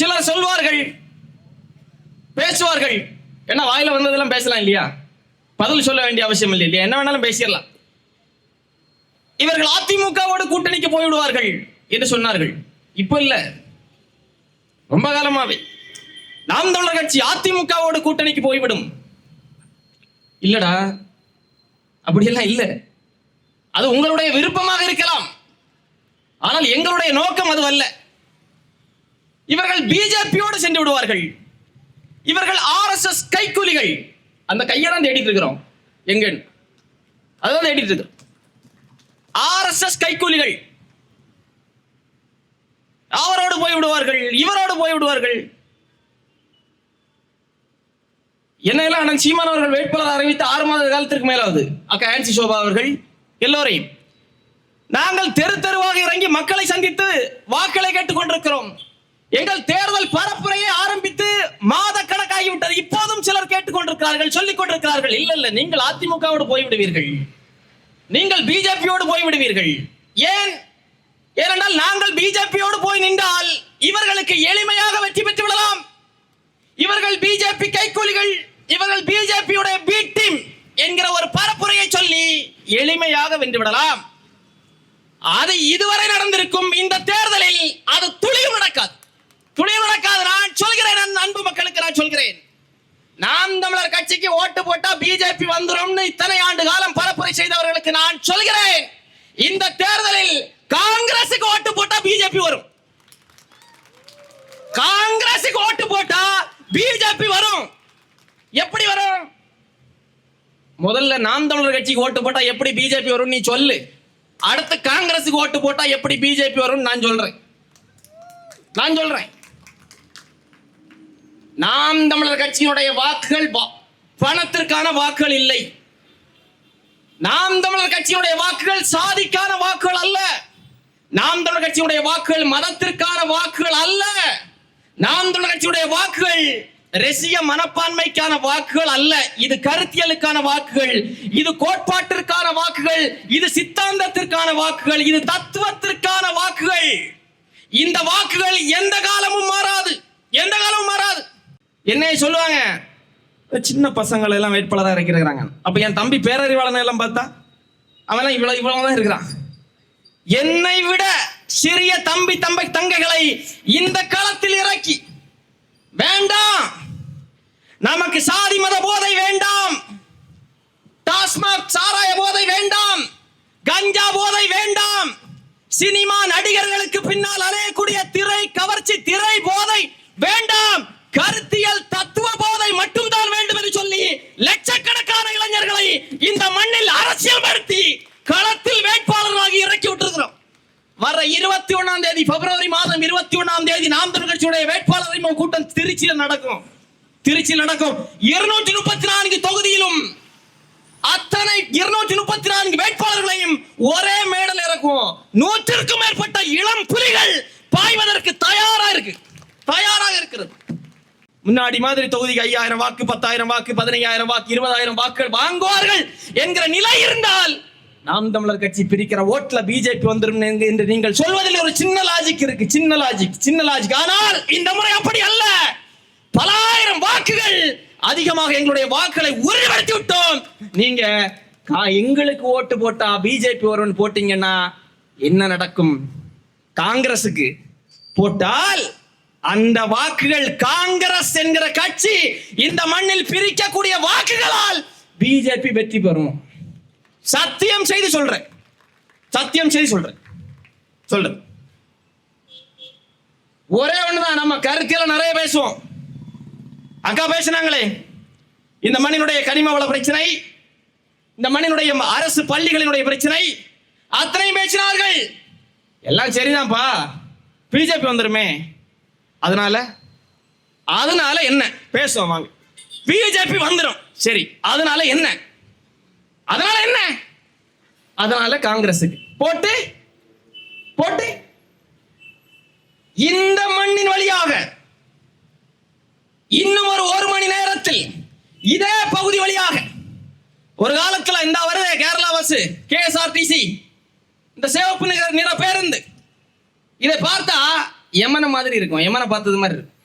சிலர் சொல்வார்கள் பேசுவார்கள். என்ன வாயில வந்ததெல்லாம் பேசலாம் இல்லையா? பதில் சொல்ல வேண்டிய அவசியம் இல்லை இல்லையா? என்ன வேணாலும் பேசிடலாம். இவர்கள் அதிமுகவோடு கூட்டணிக்கு போய்விடுவார்கள் என்று சொன்னார்கள். இப்போ இல்ல. ரொம்ப காலமாவே. நாம் தமிழர் கட்சி அதிமுகவோடு கூட்டணிக்கு போய்விடும். இல்லடா. அப்படியெல்லாம் இல்ல. அது உங்களுடைய விருப்பமாக இருக்கலாம். ஆனால் எங்களுடைய நோக்கம் அது அல்ல. இவர்கள் பிஜேபியோடு சென்று விடுவார்கள். இவர்கள் ஆர்எஸ்எஸ் கைக்கூலிகள். அந்த கையை தான் தேடிட்டு இருக்கிறோம். எங்க அதான் தேடிட்டு இருக்கிறோம் ஆர்எஸ்எஸ் கைக்கூலிகள். அவரோடு போய் விடுவார்கள். இவரோடு போய் விடுவார்கள். என்னையெல்லாம் அண்ணன் சீமான் அவர்கள் வேட்பாளர் அறிவித்து ஆறு மாத காலத்திற்கு மேலாவது. அக்கா ஆன்சி சோபா அவர்கள் எல்லோரையும். நாங்கள் தெரு தெருவாக இறங்கி மக்களை சந்தித்து வாக்களை கேட்டுக் கொண்டிருக்கிறோம் எங்கள் தேர்தல் பரப்புரையை ஆரம்பித்து மாத கணக்காகிவிட்டது. இப்போதும் சிலர் கேட்டுக்கொண்டிருக்கிறார்கள் சொல்லிக் கொண்டிருக்கிறார்கள் இல்ல இல்ல நீங்கள் அதிமுகவோடு போய்விடுவீர்கள். நீங்கள் பிஜேபியோடு போய்விடுவீர்கள். ஏன்? ஏனென்றால் நாங்கள் பிஜேபியோடு போய் நின்றால் இவர்களுக்கு எளிமையாக வெற்றி பெற்று விடலாம். இவர்கள் பிஜேபி கைக்கூலிகள் இவர்கள் பிஜேபியுடைய பி டீம் என்கிற ஒரு பரப்புரையை சொல்லி எளிமையாக வென்று விடலாம். அது இதுவரை நடந்திருக்கும் இந்த தேர்தலில் அது துளியும் நடக்காது. துணை நடக்காது நான் சொல்கிறேன் அன்பு மக்களுக்கு நான் சொல்கிறேன். நாம் தமிழர் கட்சிக்கு ஓட்டு போட்டா பிஜேபி வந்துடும் இத்தனை ஆண்டு காலம் பரப்புரை செய்தவர்களுக்கு நான் சொல்கிறேன். இந்த தேர்தலில் காங்கிரசுக்கு ஓட்டு போட்டா பிஜேபி வரும். காங்கிரசுக்கு ஓட்டு போட்டா பிஜேபி வரும். எப்படி வரும்? முதல்ல நாம் தமிழர் கட்சிக்கு ஓட்டு போட்டா எப்படி பிஜேபி வரும் நீ சொல்லு. அடுத்து காங்கிரஸுக்கு ஓட்டு போட்டா எப்படி பிஜேபி வரும் நான் சொல்றேன். நான் சொல்றேன். நாம் தமிழர் கட்சியினுடைய வாக்குகள் வா- பணத்திற்கான வாக்குகள் இல்லை. நாம் தமிழர் கட்சியினுடைய வாக்குகள் சாதிக்கான வாக்குகள் அல்ல. நாம் தமிழர் கட்சியுடைய வாக்குகள் மதத்திற்கான வாக்குகள் அல்ல. நாம் தமிழர் கட்சியுடைய வாக்குகள் ரசிக மனப்பான்மைக்கான வாக்குகள் அல்ல. இது கருத்தியலுக்கான வாக்குகள் இது கோட்பாட்டிற்கான வாக்குகள் இது சித்தாந்தத்திற்கான வாக்குகள் இது தத்துவத்திற்கான வாக்குகள். இந்த வாக்குகள் எந்த காலமும் மாறாது. எந்த காலமும் மாறாது. என்னைய சொல்லுவாங்க? சின்ன பசங்களை எல்லாம் வேட்பாளராக இறக்கிறாங்க அப்போ என் தம்பி பேரறிவாளனை எல்லாம் பார்த்தா அவன் இவ்வளோ இவ்வளோ தான் இருக்கிறான். என்னை விட சிறிய தம்பி தம்பை தங்கைகளை இந்த களத்தில் இறக்கி வேண்டாம். நமக்கு சாதி மத போதை வேண்டாம். டாஸ்மாக் சாராய போதை வேண்டாம். கஞ்சா போதை வேண்டாம். சினிமா நடிகர்களுக்கு பின்னால் அலையக்கூடிய திரை கவர்ச்சி திரை போதை வேண்டாம். கருத்தியல் தத்துவ போதை மட்டும்தான் வேண்டும் என்று சொல்லி லட்சக்கணக்கான இளைஞர்களை இந்த மண்ணில் அரசியல் படுத்தி களத்தில் வேட்பாளர்களாக இறக்கி விட்டிருக்கிறோம். வர இருபத்தி ஒன்னாம் தேதி பிப்ரவரி மாதம் இருபத்தி ஒன்னாம் தேதி நாம் தமிழ் கட்சியுடைய வேட்பாளர் கூட்டம் திருச்சியில் நடக்கும். திருச்சியில் நடக்கும். இருநூற்றி முப்பத்தி நான்கு தொகுதியிலும் அத்தனை இருநூற்றி முப்பத்தி நான்கு வேட்பாளர்களையும் ஒரே மேடல் இறக்கும் நூற்றிற்கும் மேற்பட்ட இளம் புலிகள் பாய்வதற்கு தயாரா இருக்கு. தயாராக இருக்கிறது. முன்னாடி மாதிரி தொகுதிக்கு ஐயாயிரம் வாக்கு பத்தாயிரம் வாக்கு பதினையாயிரம் வாக்கு இருபதாயிரம் வாக்குகள் வாங்குவார்கள் என்கிற நிலை இருந்தால் நாம் தமிழர் கட்சி பிரிக்கிற ஓட்டுல பிஜேபி வந்துடும் என்று நீங்கள் சொல்வதில் ஒரு சின்ன லாஜிக் இருக்கு. சின்ன லாஜிக் சின்ன லாஜிக் ஆனால் இந்த முறை அப்படி அல்ல. பலாயிரம் வாக்குகள் அதிகமாக எங்களுடைய வாக்குகளை உறுதிப்படுத்தி விட்டோம். நீங்க கா- எங்களுக்கு ஓட்டு போட்டா பிஜேபி ஒருவன் போட்டீங்கன்னா என்ன நடக்கும்? காங்கிரசுக்கு போட்டால் அந்த வாக்குகள் காங்கிரஸ் என்கிற கட்சி இந்த மண்ணில் பிரிக்கக்கூடிய வாக்குகளால் பிஜேபி வெற்றி பெறும். சத்தியம் செய்து சொல்றேன். சத்தியம் செய்து சொல்றேன். சொல்றேன். ஒரே ஒண்ணுதான் நம்ம கருத்தியல நிறைய பேசுவோம். அக்கா பேசினாங்களே இந்த மண்ணினுடைய கனிம வள பிரச்சனை இந்த மண்ணினுடைய அரசு பள்ளிகளினுடைய பிரச்சனை அத்தனையும் பேசினார்கள். எல்லாம் சரிதான்ப்பா. பிஜேபி வந்துருமே. அதனால? அதனால என்ன? பேசுவோம் வாங்க. பிஜேபி வந்துடும் சரி. அதனால என்ன? அதனால என்ன? அதனால காங்கிரஸுக்கு. போட்டு போட்டு. இந்த மண்ணின் வழியாக இன்னும் ஒரு ஒரு மணி நேரத்தில் இதே பகுதி வழியாக ஒரு காலத்துல இந்த வருது கேரளா பஸ் கேஎஸ்ஆர்டிசி இந்த சிவப்பு நிற பேருந்து இதை பார்த்தா யமனை மாதிரி இருக்கும். யமனை பார்த்தது மாதிரி இருக்கும்.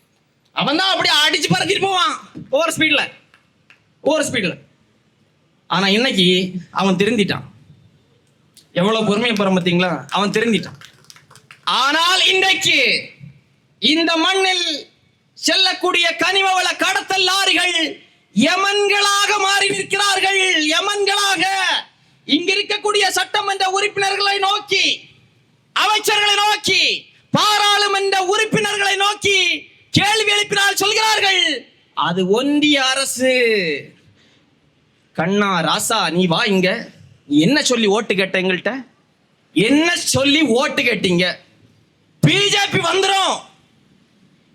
அவன் தான் அப்படியே அடிச்சு பறக்கிட்டு போவான். ஓவர் ஸ்பீடில் ஓவர் ஸ்பீடில் ஆனால் இன்னைக்கு அவன் திருந்திட்டான். எவ்வளோ பொறுமையை போறான் பார்த்தீங்களா அவன் திருந்திட்டான். ஆனால் இன்றைக்கு இந்த மண்ணில் செல்லக்கூடிய கனிம வள கடத்தல் லாரிகள் யமன்களாக மாறி நிற்கிறார்கள். யமன்களாக இங்க இருக்கக்கூடிய சட்டமன்ற உறுப்பினர்களை நோக்கி அமைச்சர்களை நோக்கி பாராளுமன்ற உறுப்பினர்களை நோக்கி கேள்வி எழுப்பினால் சொல்கிறார்கள் அது ஒன்றிய அரசு. கண்ணா ராசா நீ வா இங்க. நீ என்ன சொல்லி ஓட்டு கேட்ட எங்கள்கிட்ட என்ன சொல்லி ஓட்டு கேட்டீங்க? பிஜேபி வந்துடும்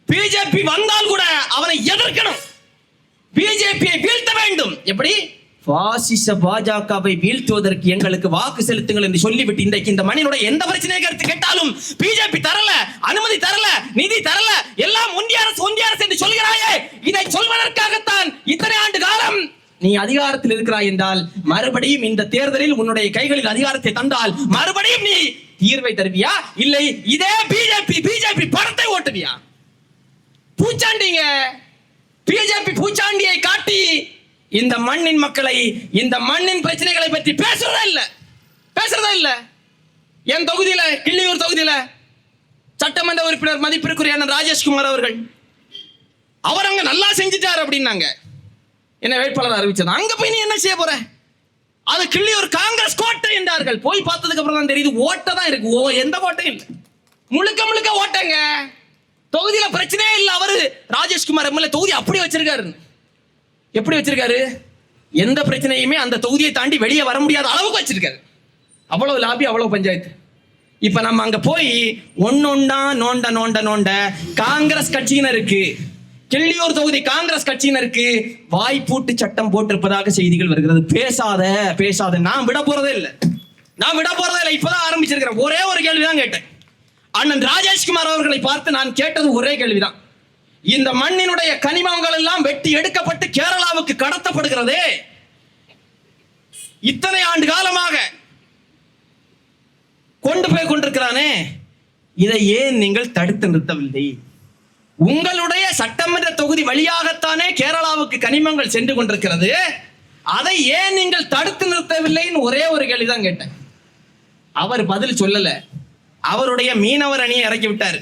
பிஜேபி வந்தால் கூட அவனை எதிர்க்கணும். பிஜேபியை வீழ்த்த வேண்டும். எப்படி? பாசிச பாஜகவை வீழ்த்துவதற்கு எங்களுக்கு வாக்கு செலுத்துங்கள் என்று சொல்லிவிட்டு இன்றைக்கு இந்த மண்ணினுடைய எந்த பிரச்சனையை கருத்து கேட்டாலும் பிஜேபி தரல அனுமதி தரல நிதி தரல எல்லாம் ஒன்றிய அரசு ஒன்றிய அரசு என்று சொல்கிறாயே. இதை சொல்வதற்காகத்தான் இத்தனை ஆண்டு காலம் நீ அதிகாரத்தில் இருக்கிறாய் என்றால் மறுபடியும் இந்த தேர்தலில் உன்னுடைய கைகளில் அதிகாரத்தை தந்தால் மறுபடியும் நீ தீர்வை தருவியா? இல்லை இதே பிஜேபி பிஜேபி படத்தை ஓட்டுவியா? பூச்சாண்டிங்க பிஜேபி இந்த மண்ணின் மக்களை இந்த மண்ணின் பிரச்சனைகளை பற்றி பேசுறதா இல்ல. பேசுறதா இல்ல. என் தொகுதியில கிள்ளியூர் தொகுதியில சட்டமன்ற உறுப்பினர் மதிப்பிற்குரிய அண்ணன் ராஜேஷ்குமார் அவர்கள் அவர் அங்க நல்லா செஞ்சுட்டார் அப்படின்னாங்க. என்ன வேட்பாளர் அறிவிச்சது. அங்க போய் நீ என்ன செய்ய போற? அது கிள்ளியூர் காங்கிரஸ் கோட்டை என்றார்கள். போய் பார்த்ததுக்கு அப்புறம் தான் தெரியுது ஓட்டை தான் இருக்கு. ஓ எந்த கோட்டையும் இல்லை. முழுக்க முழுக்க ஓட்டங்க. தொகுதியில பிரச்சனையே இல்லை. அவரு ராஜேஷ்குமார் எம்எல்ஏ தொகுதி அப்படி வச்சிருக்காருன்னு. எப்படி வச்சிருக்காரு? எந்த பிரச்சனையுமே அந்த தொகுதியை தாண்டி வெளியே வர முடியாத அளவுக்கு வச்சிருக்காரு. அவ்வளவு லாபி அவ்வளவு பஞ்சாயத்து. இப்ப நம்ம அங்க போய் ஒன்னொண்டா நோண்ட நோண்ட நோண்ட காங்கிரஸ் கட்சியினருக்கு கிள்ளியூர் தொகுதி காங்கிரஸ் கட்சியினருக்கு வாய்ப்பூட்டு சட்டம் போட்டிருப்பதாக செய்திகள் வருகிறது. பேசாத பேசாத. நான் விட போறதே இல்லை. நான் விட போறதே இல்லை. இப்பதான் ஆரம்பிச்சிருக்கிறேன். ஒரே ஒரு கேள்விதான் கேட்டேன். அண்ணன் ராஜேஷ்குமார் அவர்களை பார்த்து நான் கேட்டது ஒரே கேள்விதான். இந்த மண்ணினுடைய கனிமங்கள் எல்லாம் வெட்டி எடுக்கப்பட்டு கேரளாவுக்கு கடத்தப்படுகிறதே. இத்தனை ஆண்டு காலமாக கொண்டு போய் கொண்டிருக்கிறானே. இதை ஏன் நீங்கள் தடுத்து நிறுத்தவில்லை? உங்களுடைய சட்டமன்ற தொகுதி வழியாகத்தானே கேரளாவுக்கு கனிமங்கள் சென்று கொண்டிருக்கிறது. அதை ஏன் நீங்கள் தடுத்து நிறுத்தவில்லைன்னு ஒரே ஒரு கேள்விதான் கேட்டேன். அவர் பதில் சொல்லல. அவருடைய மீனவர் அணியை இறக்கி விட்டார்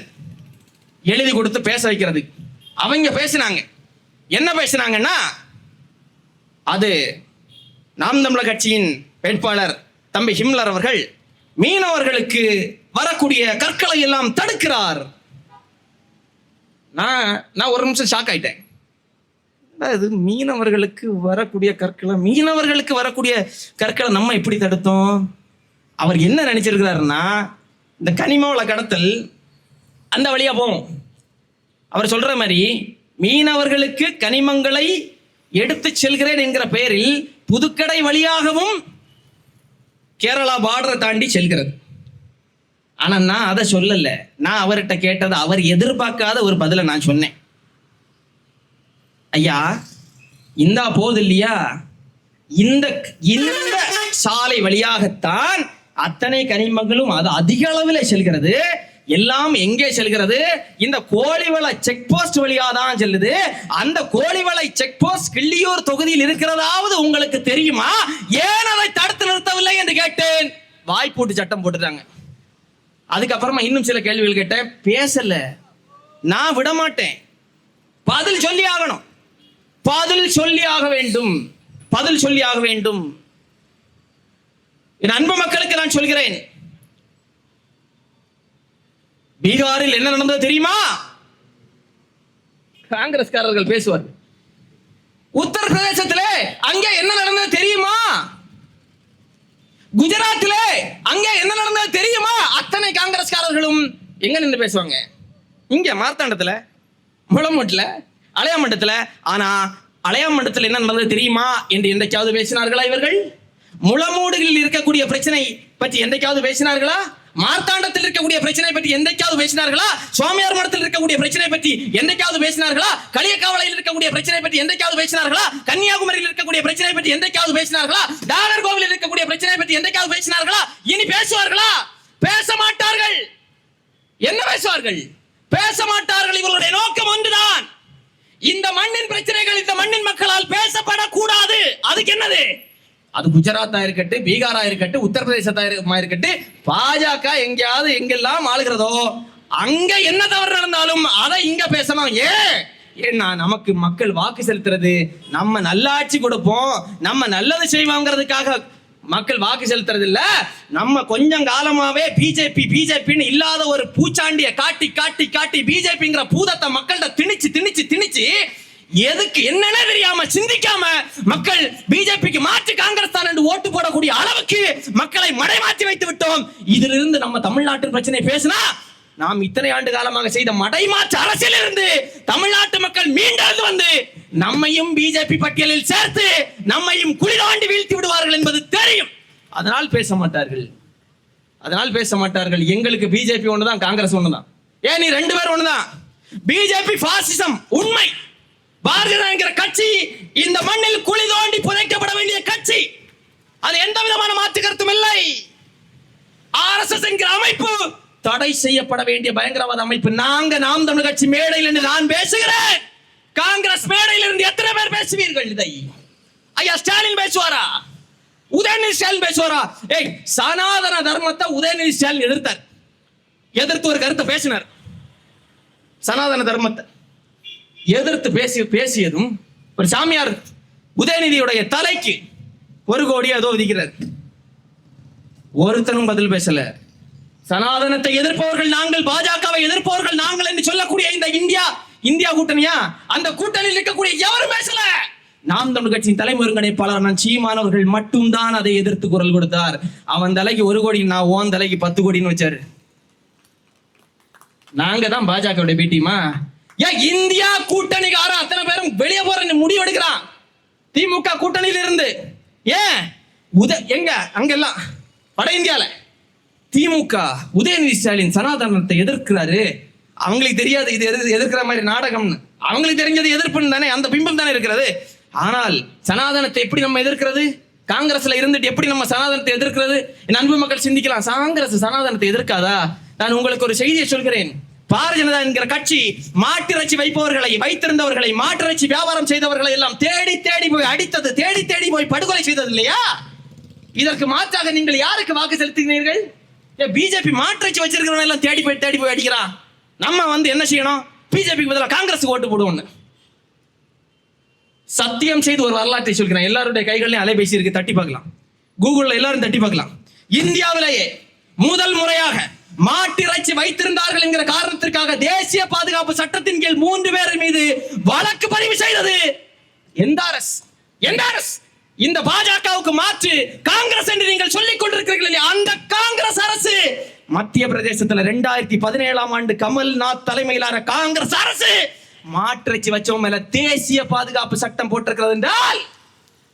எழுதி கொடுத்து பேச வைக்கிறது அவங்க பேசினாங்க. என்ன பேசினாங்கன்னா அது நாம் தமிழர் கட்சியின் வேட்பாளர் தம்பி ஹிம்லர் அவர்கள் மீனவர்களுக்கு வரக்கூடிய கற்களை எல்லாம் தடுக்கிறார். நான் நான் ஒரு நிமிஷம் ஷாக் ஆயிட்டேன். இது? மீனவர்களுக்கு வரக்கூடிய கற்களை மீனவர்களுக்கு வரக்கூடிய கற்களை நம்ம எப்படி தடுத்தோம்? அவர் என்ன நினைச்சிருக்கிறாருன்னா இந்த கனிமவள கடத்தல் அந்த வழியா போகும். அவர் சொல்ற மாதிரி மீனவர்களுக்கு கனிமங்களை எடுத்து செல்கிறேன் என்கிற பெயரில் புதுக்கடை வழியாகவும் கேரளா பார்டரை தாண்டி செல்கிறது. ஆனா நான் அதை சொல்லல. நான் அவர்கிட்ட கேட்டது அவர் எதிர்பார்க்காத ஒரு பதிலை நான் சொன்னேன். ஐயா இந்தா போது இல்லையா? இந்த இந்த சாலை வழியாகத்தான் அத்தனை கனிமங்களும் அது அதிக அளவில் செல்கிறது. எல்லாம் எங்கே செல்கிறது? இந்த கோழிவளை செக் போஸ்ட் வழியா தான் செல்லுது. அந்த கோழிவளை செக் போஸ்ட் கிள்ளியூர் தொகுதியில் இருக்கிறதாவது உங்களுக்கு தெரியுமா? ஏன் அதை தடுத்து நிறுத்தவில்லை என்று கேட்டேன். வாய்ப்பூட்டு சட்டம் போட்டுட்டாங்க. அதுக்கப்புறமா இன்னும் சில கேள்விகள் கேட்டேன். பேசல. நான் விட மாட்டேன் பதில் சொல்லி ஆகணும். பதில் சொல்லி ஆக வேண்டும். பதில் சொல்லி ஆக வேண்டும். என் அன்பு மக்களுக்கு நான் சொல்கிறேன். பீகாரில் என்ன நடந்தது தெரியுமா? காங்கிரஸ்காரர்கள் பேசுவார். உத்தரப்பிரதேசத்திலே அங்கே என்ன நடந்தது தெரியுமா? குஜராத்திலே அங்கே என்ன நடந்தது தெரியுமா? அத்தனை காங்கிரஸ்காரர்களும் எங்க நின்று பேசுவாங்க? இங்க மார்த்தாண்டத்துல முளமூட்டில் அலையாமண்டத்துல ஆனா அலையாமண்டத்தில் என்ன நடந்தது தெரியுமா என்று என்றைக்காவது பேசினார்களா இவர்கள்? முளமூடுகளில் இருக்கக்கூடிய பிரச்சனை பற்றி என்றைக்காவது பேசினார்களா? மார்த்தாண்டத்தில் இருக்கக்கூடிய பிரச்சனை பற்றி என்றைக்காவது பேசினார்களா? சுவாமியார் மடத்தில் இருக்கக்கூடிய பிரச்சனை பற்றி என்றைக்காவது பேசினார்களா? களியக்காவலையில் இருக்கக்கூடிய பிரச்சனை பற்றி என்றைக்காவது பேசினார்களா? கன்னியாகுமரியில் இருக்கக்கூடிய பிரச்சனை பற்றி என்றைக்காவது பேசினார்களா? டாலர் கோவிலில் இருக்கக்கூடிய பிரச்சனை பற்றி என்றைக்காவது பேசினார்களா? இனி பேசுவார்களா? பேச மாட்டார்கள். என்ன பேசுவார்கள்? பேச மாட்டார்கள். இவர்களுடைய நோக்கம் ஒன்றுதான். இந்த மண்ணின் பிரச்சனைகள் இந்த மண்ணின் மக்களால் பேசப்படக்கூடாது. அதுக்கு என்னது? அது குஜராத்தா இருக்கட்டும் பீகாரா இருக்கட்டும் உத்தரப்பிரதேசத்தா இருக்கட்டும் பாஜக எங்கேயாவது எங்கெல்லாம் ஆளுகிறதோ அங்க என்ன தவறு நடந்தாலும் அதை இங்க பேசணும். ஏன் ஏன்னா நமக்கு மக்கள் வாக்கு செலுத்துறது நம்ம நல்லாட்சி கொடுப்போம் நம்ம நல்லது செய்வோங்கிறதுக்காக மக்கள் வாக்கு செலுத்துறது இல்ல. நம்ம கொஞ்சம் காலமாவே பிஜேபி பிஜேபின்னு இல்லாத ஒரு பூச்சாண்டிய காட்டி காட்டி காட்டி பிஜேபிங்கிற பூதத்தை மக்கள்கிட்ட திணிச்சு திணிச்சு திணிச்சு எதுக்கு என்னன்னே தெரியாம சிந்திக்காம மக்கள் பிஜேபிக்கு மாற்று காங்கிரஸ் தான் என்று ஓட்டு போடக்கூடிய அளவுக்கு மக்களை மடைமாற்றி வைத்து விட்டோம். இதிலிருந்து நம்ம தமிழ்நாட்டு பிரச்சனை பேசினா நாம் இத்தனை ஆண்டு காலமாக செய்த மடைமாற்று அரசியலிருந்து தமிழ்நாட்டு மக்கள் மீண்டெழுந்து வந்து நம்மையும் பிஜேபி பட்டியலில் சேர்த்து நம்மையும் குளிராண்டி வீழ்த்தி விடுவார்கள் என்பது தெரியும். அதனால் பேச மாட்டார்கள். அதனால் பேச மாட்டார்கள். எங்களுக்கு பிஜேபி ஒண்ணுதான் காங்கிரஸ் ஒண்ணுதான். ஏன் நீ ரெண்டு பேரும் ஒண்ணுதான்? பிஜேபி பாசிசம் உண்மை. பாரதிய என்கிற கட்சி இந்த மண்ணில் குழி தோண்டி புதைக்கப்பட வேண்டிய கட்சி. அது எந்த விதமான மாற்று கருத்தும் இல்லை ஆர்எஸ்எஸ் என்கிற அமைப்பு தடை செய்யப்பட வேண்டிய பயங்கரவாத அமைப்பு. நாங்க நாம் தமிழ் கட்சி மேடையில் இருந்து நான் பேசுகிறேன். காங்கிரஸ் மேடையில் இருந்து எத்தனை பேர் பேசுவீர்கள் இதை? ஐயா ஸ்டாலின் பேசுவாரா? உதயநிதி ஸ்டாலின் பேசுவாரா? ஏய் சனாதன தர்மத்தை உதயநிதி ஸ்டாலின் எதிர்த்தார். எதிர்த்து ஒரு கருத்தை பேசினார். சனாதன தர்மத்தை. எதிர்த்து பேசி பேசியதும் ஒரு சாமியார் உதயநிதியுடைய தலைக்கு ஒரு கோடி ஏதோ விதிக்கிறார். ஒருத்தனும் பதில் பேசல. சனாதனத்தை எதிர்ப்பவர்கள் நாங்கள் பாஜகவை எதிர்ப்பவர்கள் நாங்கள் என்று சொல்லக்கூடிய இந்த இந்தியா இந்தியா கூட்டணியா? அந்த கூட்டணியில் இருக்கக்கூடிய எவரும் பேசல. நாம் தமிழ் கட்சியின் தலைமை ஒருங்கிணைப்பாளர் நான் சீமானவர்கள் மட்டும்தான் அதை எதிர்த்து குரல் கொடுத்தார். அவன் தலைக்கு ஒரு கோடி நான் ஓன் தலைக்கு பத்து கோடின்னு வச்சாரு. நாங்க தான் பாஜகவுடைய பேட்டியுமா ஏன் இந்தியா கூட்டணிக்கார அத்தனை பேரும் வெளியே போற முடிவு எடுக்கிறான். திமுக கூட்டணியில இருந்து ஏன்? உத எங்க? அங்கெல்லாம். வட இந்தியால. திமுக உதயநிதி ஸ்டாலின் சனாதனத்தை எதிர்க்கிறாரு. அவங்களுக்கு தெரியாது இது எது எதிர்க்கிற மாதிரி நாடகம்னு. அவங்களுக்கு தெரிஞ்சது எதிர்ப்புன்னு தானே அந்த பிம்பம் தானே இருக்கிறது. ஆனால் சனாதனத்தை எப்படி நம்ம எதிர்க்கிறது? காங்கிரஸ்ல இருந்துட்டு எப்படி நம்ம சனாதனத்தை எதிர்க்கிறது? என் அன்பு மக்கள் சிந்திக்கலாம். காங்கிரஸ் சனாதனத்தை எதிர்க்காதா? நான் உங்களுக்கு ஒரு செய்தியை சொல்கிறேன். பாரதிய ஜனதா என்கிற கட்சி மாட்டிறைச்சி வைப்பவர்களை வைத்திருந்தவர்களை மாட்டிறைச்சி வியாபாரம் செய்தவர்களை எல்லாம் தேடி தேடி போய் அடித்தது தேடி தேடி போய் படுகொலை செய்தது இல்லையா? இதற்கு மாற்றாக நீங்கள் யாருக்கு வாக்கு செலுத்தினீர்கள் பிஜேபி மாற்றிச்சு வச்சிருக்கிறவங்க எல்லாம் தேடி போய் தேடி போய் அடிக்கிறான் நம்ம வந்து என்ன செய்யணும்? பிஜேபிக்கு பதிலாக காங்கிரஸ் ஓட்டு போடுவோம்னு. சத்தியம் செய்து ஒரு வரலாற்றை சொல்கிறேன். எல்லாருடைய கைகள்லயும் அலைபேசி இருக்கு தட்டி பார்க்கலாம். கூகுள்ல எல்லாரும் தட்டி பார்க்கலாம். இந்தியாவிலேயே முதல் முறையாக மாட்டிறைச்சி வைத்திருந்தார்கள் என்கிற காரணத்திற்காக தேசிய பாதுகாப்பு சட்டத்தின் கீழ் மூன்று பேர் மீது வழக்கு பதிவு செய்தது. எந்த அரசு எந்த அரசு இந்த பாஜகவுக்கு மாற்று காங்கிரஸ் என்று நீங்கள் சொல்லிக் கொண்டிருக்கிறீர்கள் அந்த காங்கிரஸ் அரசு. மத்திய பிரதேசத்துல ரெண்டாயிரத்தி பதினேழாம் ஆண்டு கமல்நாத் தலைமையிலான காங்கிரஸ் அரசு மாற்றிறைச்சி வச்சவங்க மேல தேசிய பாதுகாப்பு சட்டம் போட்டிருக்கிறது என்றால்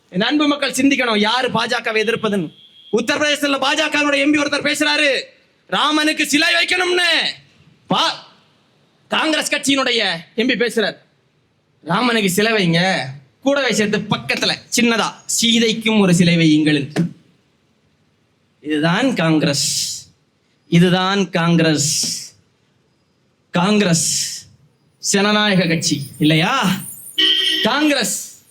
என் அன்பு மக்கள் சிந்திக்கணும். யாரு பாஜகவை எதிர்ப்பதுன்னு? உத்தரப்பிரதேசத்துல பாஜக எம்பி ஒருத்தர் பேசுறாரு. ராமனுக்கு சிலை வைக்கணும்னு பா காங்கிரஸ் கட்சியினுடைய எம்பி பேசுறார். ராமனுக்கு சிலை வைங்க. கூடவே சேர்த்து பக்கத்துல சின்னதா சீதைக்கும் ஒரு சிலை வையுங்கள் இதுதான் காங்கிரஸ். இதுதான் காங்கிரஸ். காங்கிரஸ் ஜனநாயக கட்சி இல்லையா? காங்கிரஸ்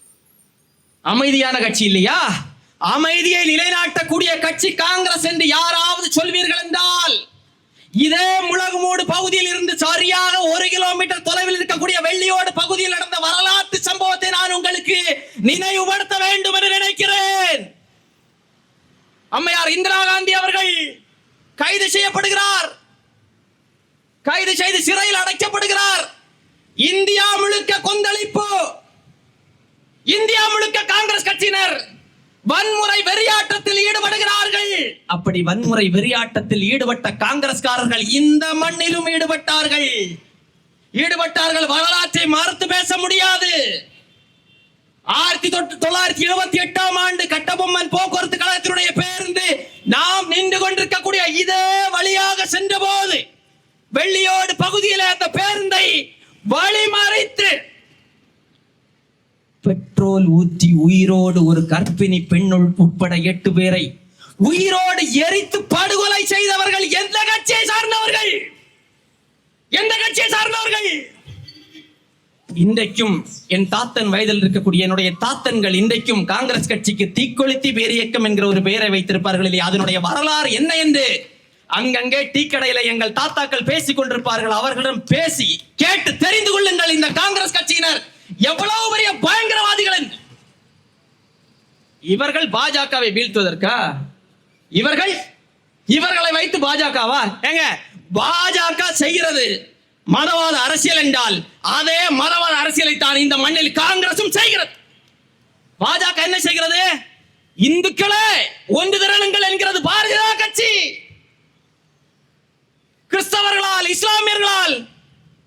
அமைதியான கட்சி இல்லையா? அமைதியை நிலைநாட்டக்கூடிய கட்சி காங்கிரஸ் என்று யாராவது சொல்வீர்கள் என்றால் இதே முழகுமூடு பகுதியில் இருந்து சரியாக ஒரு கிலோமீட்டர் தொலைவில் இருக்கக்கூடிய வெள்ளியோடு பகுதியில் நடந்த வரலாற்று சம்பவத்தை நான் உங்களுக்கு நினைவுபடுத்த வேண்டும் என்று நினைக்கிறேன். அம்மையார் இந்திரா காந்தி அவர்கள் கைது செய்யப்படுகிறார். கைது செய்து சிறையில் அடைக்கப்படுகிறார். இந்தியா முழுக்க கொந்தளிப்பு. இந்தியா முழுக்க காங்கிரஸ் கட்சியினர் வன்முறை வெறியாட்டத்தில் ஈடுபடுகிறார்கள். அப்படி வன்முறை வெறியாட்டத்தில் ஈடுபட்ட காங்கிரஸ்காரர்கள் இந்த மண்ணிலும் ஈடுபட்டார்கள். ஈடுபட்டார்கள் வரலாற்றை மறுத்து பேச முடியாது. ஆயிரத்தி தொள்ளாயிரத்தி எழுபத்தி எட்டாம் ஆண்டு கட்டபொம்மன் போக்குவரத்து கழகத்தினுடைய பேருந்து நாம் நின்று கொண்டிருக்கக்கூடிய இதே வழியாக சென்ற போது வெள்ளியோடு பகுதியில் அந்த பேருந்தை வழிமறைத்து பெட்ரோல் ஊற்றி உயிரோடு ஒரு கர்ப்பிணி பெண்ணுள் உட்பட எட்டு பேரை உயிரோடு எரித்து படுகொலை செய்தவர்கள் எந்த கட்சியை சார்ந்தவர்கள்? எந்த கட்சியை சார்ந்தவர்கள்? இன்றைக்கும் என் தாத்தன் வயதில் இருக்கக்கூடிய என்னுடைய தாத்தன்கள் இன்றைக்கும் காங்கிரஸ் கட்சிக்கு தீக்கொளுத்தி பேரியக்கம் என்கிற ஒரு பெயரை வைத்திருப்பார்கள். இல்லையா அதனுடைய வரலாறு என்ன என்று அங்கங்கே டீ கடையில எங்கள் தாத்தாக்கள் பேசிக் கொண்டிருப்பார்கள். அவர்களிடம் பேசி கேட்டு தெரிந்து கொள்ளுங்கள் இந்த காங்கிரஸ் கட்சியினர். எவ்வளவு பெரிய பயங்கரவாதிகள் என்று இவர்கள் பாஜகவை வீழ்த்துவதற்கா? இவர்கள் இவர்களை வைத்து பாஜகவா? ஏங்க பாஜக செய்கிறது மதவாத அரசியல் என்றால் அதே மதவாத அரசியலை தான் இந்த மண்ணில் காங்கிரசும் செய்கிறது. பாஜக என்ன செய்கிறது? இந்துக்களே ஒன்று திரளுங்கள் என்கிறது பாரதிய ஜனதா கட்சி. கிறிஸ்தவர்களால் இஸ்லாமியர்களால்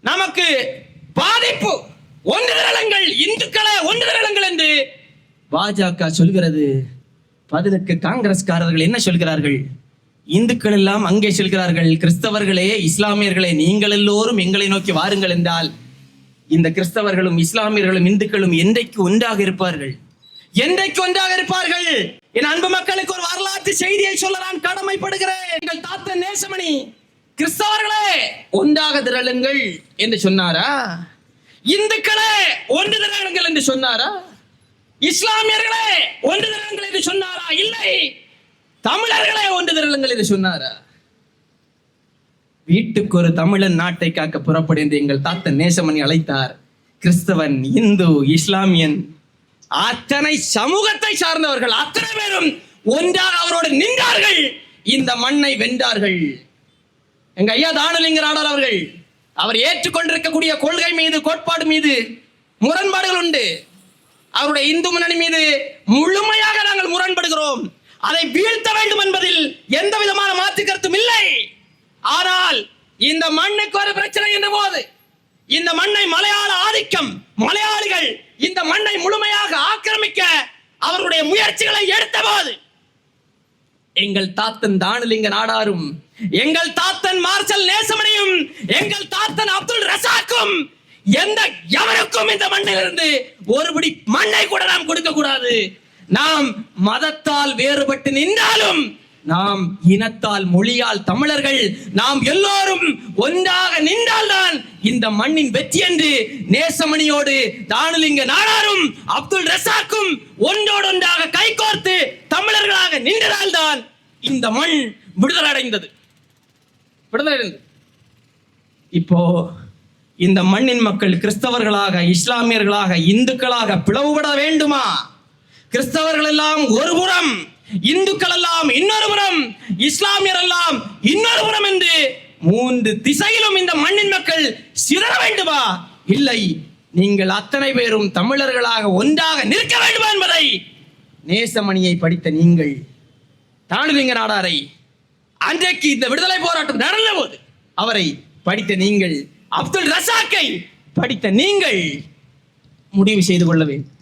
நமக்கு பாதிப்பு. ஒன்று திரளுங்கள் இந்துக்களே ஒன்று திரளுங்கள் என்று பாஜக சொல்கிறது. பதிலுக்கு காங்கிரஸ்காரர்கள் என்ன சொல்கிறார்கள்? இந்துக்கள் எல்லாம் அங்கே செல்கிறார்கள் கிறிஸ்தவர்களே இஸ்லாமியர்களே நீங்கள் எல்லோரும் எங்களை நோக்கி வாருங்கள் என்றால் இந்த கிறிஸ்தவர்களும் இஸ்லாமியர்களும் இந்துக்களும் என்றைக்கு ஒன்றாக இருப்பார்கள்? என்றைக்கு ஒன்றாக இருப்பார்கள்? என் அன்பு மக்களுக்கு ஒரு வரலாற்று செய்தியை சொல்ல நான் கடமைப்படுகிறேன். எங்கள் தாத்தன் நேசமணி கிறிஸ்தவர்களே ஒன்றாக திரளுங்கள் என்று சொன்னாரா? இந்துக்களே ஒன்று திரளுங்கள் என்று சொன்னாரா? இஸ்லாமியர்களே ஒன்று திரளுங்கள் என்று சொன்னாரா? இல்லை. தமிழர்களே ஒன்று திரளுங்கள் என்று சொன்னாரா? வீட்டுக்கு ஒரு தமிழன் நாட்டை காக்க புறப்படு என்று எங்கள் தாத்தன் நேசமணி அழைத்தார். கிறிஸ்தவன் இந்து இஸ்லாமியன் அத்தனை சமூகத்தை சார்ந்தவர்கள் அத்தனை பேரும் ஒன்றாக அவரோடு நின்றார்கள். இந்த மண்ணை வென்றார்கள். எங்க ஐயா தானலிங்கர் ஆனார் அவர்கள் அவர் ஏற்றுக்கொண்டிருக்கக்கூடிய கொள்கை மீது கோட்பாடு மீது முரண்பாடுகள் உண்டு. அவருடைய இந்து முன்னணி மீது முழுமையாக நாங்கள் முரண்படுகிறோம். அதை வீழ்த்த வேண்டும் என்பதில் எந்த விதமான மாற்று கருத்தும் இல்லை. ஆனால் இந்த மண்ணுக்கு ஒரு பிரச்சனை என்ற போது இந்த மண்ணை மலையாள ஆதிக்கம் மலையாளிகள் இந்த மண்ணை முழுமையாக ஆக்கிரமிக்க அவருடைய முயற்சிகளை எடுத்த போது எங்கள் தாத்தன் தானுலிங்க நாடாரும் எங்கள் தாத்தன் மார்ஷல் நேசமணியும் எங்கள் தாத்தன் அப்துல் ரசாக்கும் எந்த எவருக்கும் இந்த மண்ணிலிருந்து ஒருபடி மண்ணை கூட நாம் கொடுக்க கூடாது நாம் மதத்தால் வேறுபட்டு நின்றாலும் நாம் இனத்தால் மொழியால் தமிழர்கள் நாம் எல்லோரும் ஒன்றாக நின்றால்தான் இந்த மண்ணின் வெற்றி என்று நேசமணியோடு தானுலிங்க நாடாரும் அப்துல் ரசாக்கும் ஒன்றோடு ஒன்றாக கைகோர்த்து தமிழர்களாக நின்றதால்தான் இந்த மண் விடுதலை அடைந்தது. விடுதலை அடைந்தது. இப்போ இந்த மண்ணின் மக்கள் கிறிஸ்தவர்களாக இஸ்லாமியர்களாக இந்துக்களாக பிளவுபட வேண்டுமா? கிறிஸ்தவர்கள் எல்லாம் ஒரு புறம் இந்துக்கள் எல்லாம் இன்னொரு புறம் இஸ்லாமியர் எல்லாம் இன்னொரு புறம் என்று மூன்று திசையிலும் இந்த மண்ணின் மக்கள் சிதற வேண்டுமா? இல்லை நீங்கள் அத்தனை பேரும் தமிழர்களாக ஒன்றாக நிற்க வேண்டுமா என்பதை நேசமணியை படித்த நீங்கள் தானுலிங்க நாடாரை அன்றைக்கு இந்த விடுதலை போராட்டம் நடந்த போது அவரை படித்த நீங்கள் அப்துல் ரசாக்கை படித்த நீங்கள் முடிவு செய்து கொள்ள வேண்டும்.